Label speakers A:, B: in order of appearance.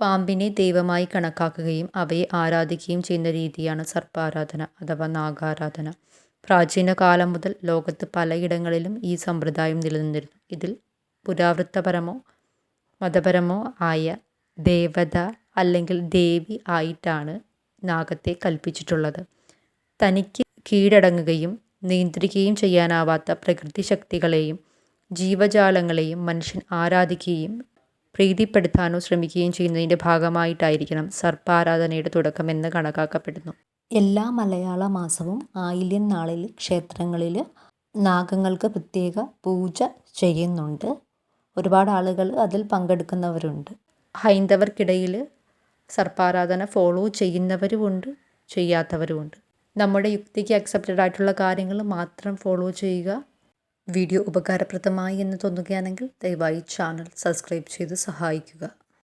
A: പാമ്പിനെ ദൈവമായി കണക്കാക്കുകയും അവയെ ആരാധിക്കുകയും ചെയ്യുന്ന രീതിയാണ് സർപ്പാരാധന അഥവാ നാഗാരാധന. പ്രാചീന കാലം മുതൽ ലോകത്ത് പലയിടങ്ങളിലും ഈ സമ്പ്രദായം നിലനിന്നിരുന്നു. ഇതിൽ പുരാവൃത്തപരമോ മതപരമോ ആയ ദേവത അല്ലെങ്കിൽ ദേവി ആയിട്ടാണ് നാഗത്തെ കൽപ്പിച്ചിട്ടുള്ളത്. തനിക്ക് കീഴടങ്ങുകയും നിയന്ത്രിക്കുകയും ചെയ്യാനാവാത്ത പ്രകൃതി ശക്തികളെയും ജീവജാലങ്ങളെയും മനുഷ്യൻ ആരാധിക്കുകയും പ്രീതിപ്പെടുത്താനോ ശ്രമിക്കുകയും ചെയ്യുന്നതിന്റെ ഭാഗമായിട്ടായിരിക്കണം സർപ്പാരാധനയുടെ തുടക്കമെന്ന് കണക്കാക്കപ്പെടുന്നു.
B: എല്ലാ മലയാള മാസവും ആയില്യം നാളിൽ ക്ഷേത്രങ്ങളിൽ നാഗങ്ങൾക്ക് പ്രത്യേക പൂജ ചെയ്യുന്നുണ്ട്. ഒരുപാട് ആളുകൾ അതിൽ പങ്കെടുക്കുന്നവരുണ്ട്.
A: ഹൈന്ദവർക്കിടയിൽ സർപ്പാരാധന ഫോളോ ചെയ്യുന്നവരുമുണ്ട് ചെയ്യാത്തവരുമുണ്ട്. നമ്മുടെ യുക്തിക്ക് അക്സെപ്റ്റഡ് ആയിട്ടുള്ള കാര്യങ്ങൾ മാത്രം ഫോളോ ചെയ്യുക വീഡിയോ ഉപകാരപ്രദമായി എന്ന് തോന്നുകയാണെങ്കിൽ ദയവായി ചാനൽ സബ്സ്ക്രൈബ് ചെയ്ത് സഹായിക്കുക.